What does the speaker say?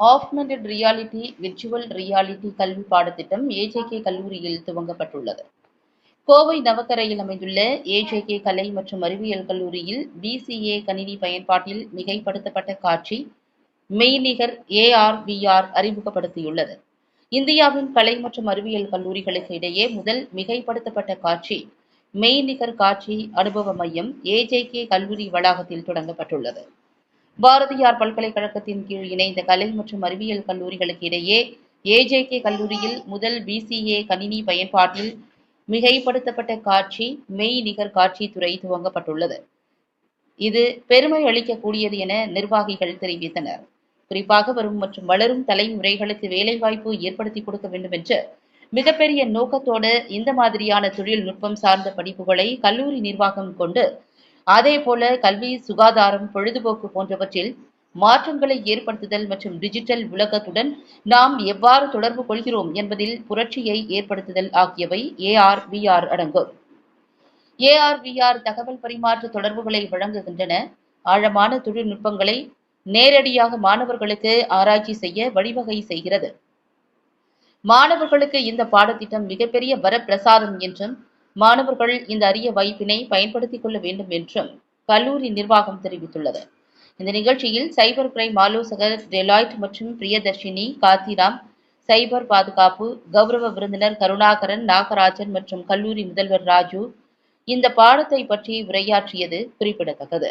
ஆஃப்மெண்டட் reality virtual reality கல்வி பாடத்திட்டம் AJK கல்லூரியில் துவங்கப்பட்டுள்ளது. கோவை நவக்கரையில் அமைந்துள்ள ஏஜேகே கலை மற்றும் அறிவியல் கல்லூரியில் பிசிஏ கணினி பயன்பாட்டில் மிகைப்படுத்தப்பட்ட காட்சி மெய்நிகர் ஏஆர்விஆர் அறிமுகப்படுத்தியுள்ளது. இந்தியாவின் கலை மற்றும் அறிவியல் கல்லூரிகளுக்கு இடையே முதல் மிகைப்படுத்தப்பட்ட காட்சி மெய்நிகர் காட்சி அனுபவ மையம் ஏஜேகே கல்லூரி வளாகத்தில் தொடங்கப்பட்டுள்ளது. பாரதியார் பல்கலைக்கழகத்தின் கீழ் இணைந்த கலை மற்றும் அறிவியல் கல்லூரிகளுக்கு இடையே ஏஜேகே கல்லூரியில் முதல் பிசிஏ கணினி பயன்பாட்டில் மிகைப்படுத்தப்பட்ட காட்சி மெய் நிகர் காட்சி துறை துவங்கப்பட்டுள்ளது. இது பெருமை அளிக்கக்கூடியது என நிர்வாகிகள் தெரிவித்தனர். குறிப்பாக வரும் மற்றும் வளரும் தலைமுறைகளுக்கு வேலைவாய்ப்பு ஏற்படுத்தி கொடுக்க வேண்டும் என்று மிகப்பெரிய நோக்கத்தோடு இந்த மாதிரியான தொழில்நுட்பம் சார்ந்த படிப்புகளை கல்லூரி நிர்வாகம் கொண்டு அதே போல கல்வி சுகாதாரம் பொழுதுபோக்கு போன்றவற்றில் மாற்றங்களை ஏற்படுத்துதல் மற்றும் டிஜிட்டல் உலகத்துடன் நாம் எவ்வாறு தொடர்பு கொள்கிறோம் என்பதில் புரட்சியை ஏற்படுத்துதல் ஆகியவை ஏஆர் விஆர் அடங்கும் ஏஆர் விஆர் தகவல் பரிமாற்ற தொடர்புகளை வழங்குகின்றன. ஆழமான தொழில்நுட்பங்களை நேரடியாக மாணவர்களுக்கு ஆராய்ச்சி செய்ய வழிவகை செய்கிறது. மாணவர்களுக்கு இந்த பாடத்திட்டம் மிகப்பெரிய வரப்பிரசாதம் என்றும் மாணவர்கள் இந்த அரிய வாய்ப்பினை பயன்படுத்திக் கொள்ள வேண்டும் என்றும் கல்லூரி நிர்வாகம் தெரிவித்துள்ளது. இந்த நிகழ்ச்சியில் சைபர் கிரைம் ஆலோசகர் டெலாய்ட் மற்றும் பிரியதர்ஷினி காத்திராம் சைபர் பாதுகாப்பு கௌரவ விருந்தினர் கருணாகரன் நாகராஜன் மற்றும் கல்லூரி முதல்வர் ராஜு இந்த பாடத்தை பற்றி உரையாற்றியது குறிப்பிடத்தக்கது.